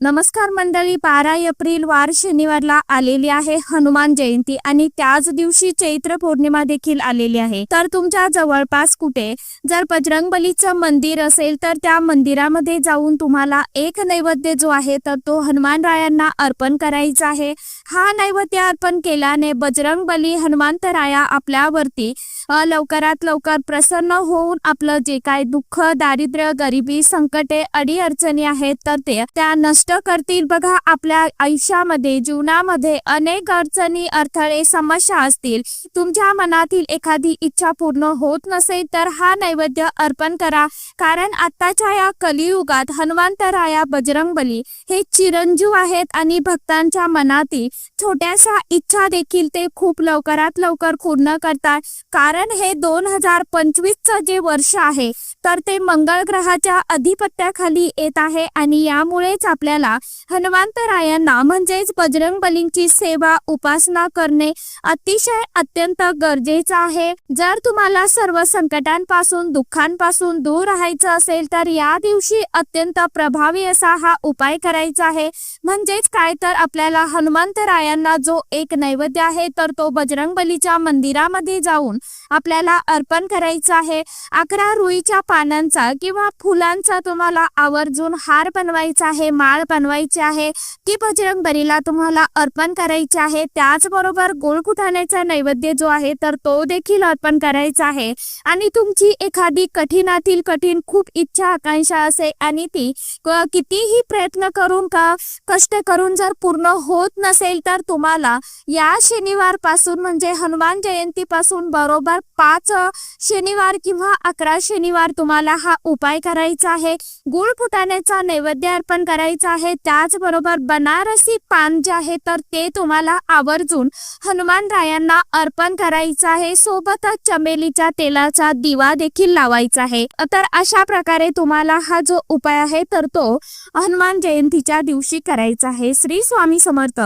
नमस्कार मंडळी बारा एप्रिल वार शनिवारला आलेली आहे हनुमान जयंती आणि त्याच दिवशी चैत्र पौर्णिमा देखील आलेली आहे. तर तुमच्या जवळपास कुठे? जर बजरंग बलीचं मंदिर असेल तर त्या मंदिरामध्ये जाऊन तुम्हाला एक नैवेद्य जो आहे तर तो हनुमान रायांना अर्पण करायचा आहे. हा नैवेद्य अर्पण केल्याने बजरंग बली हनुमंतराया आपल्यावरती लवकरात लवकर प्रसन्न होऊन आपलं जे काय दुःख दारिद्र्य गरिबी संकटे अडी अडचणी आहेत तर ते त्या नष्ट करतील. बघा आपल्या आयुष्यामध्ये जीवनामध्ये अनेक अडचणी अडथळे समस्या असतील. तुमच्या मनातील एखादी इच्छा पूर्ण होत नसेल तर हा नैवेद्य अर्पण करा. कारण आत्ताच्या या कलियुगात हनुमंतराया बजरंग बली हे चिरंजीव आहेत आणि भक्तांच्या मनातील छोट्याशा इच्छा देखील ते खूप लवकरात लवकर पूर्ण करतात. कारण हे दोन हजार पंचवीसचं जे वर्ष आहे तर ते मंगळ ग्रहाच्या अधिपत्याखाली येत आहे आणि यामुळेच आपल्या आपल्याला हनुमंतरायांना म्हणजेच बजरंग बलींची सेवा उपासना करणे अतिशय अत्यंत गरजेचं आहे. जर तुम्हाला सर्व संकटांपासून दुःखांपासून दूर राहायचं असेल तर या दिवशी अत्यंत प्रभावी असा हा उपाय करायचा आहे. म्हणजेच काय तर आपल्याला हनुमंतरायांना जो एक नैवेद्य आहे तर तो बजरंग बलीच्या मंदिरामध्ये जाऊन आपल्याला अर्पण करायचा आहे. अकरा रुईच्या पानांचा किंवा फुलांचा तुम्हाला आवर्जून हार बनवायचा आहे माळ बनवायची आहे. ती बजरंग बलीला तुम्हाला अर्पण करायची आहे. त्याचबरोबर गोळकुठाण्याचा नैवेद्य जो आहे तर तो देखील अर्पण करायचा आहे. आणि तुमची एखादी कठीणातील कठीण खूप इच्छा आकांक्षा असेल आणि ती कितीही प्रयत्न करून का कष्ट करून जर पूर्ण होत नसेल तर तुम्हाला या शनिवारपासून म्हणजे हनुमान जयंती पासून बरोबर पाच शनिवार किंवा अकरा शनिवार तुम्हाला हा उपाय करायचा आहे. गुळ फुटाण्याचा नैवेद्य अर्पण करायचा आहे. त्याचबरोबर बनारसी पान जे आहे तर ते तुम्हाला आवर्जून हनुमान रायांना अर्पण करायचं आहे. सोबतच चमेलीच्या तेलाचा दिवा देखील लावायचा आहे. तर अशा प्रकारे तुम्हाला हा जो उपाय आहे तर तो हनुमान जयंतीच्या दिवशी करायचा आहे. श्री स्वामी समर्थ.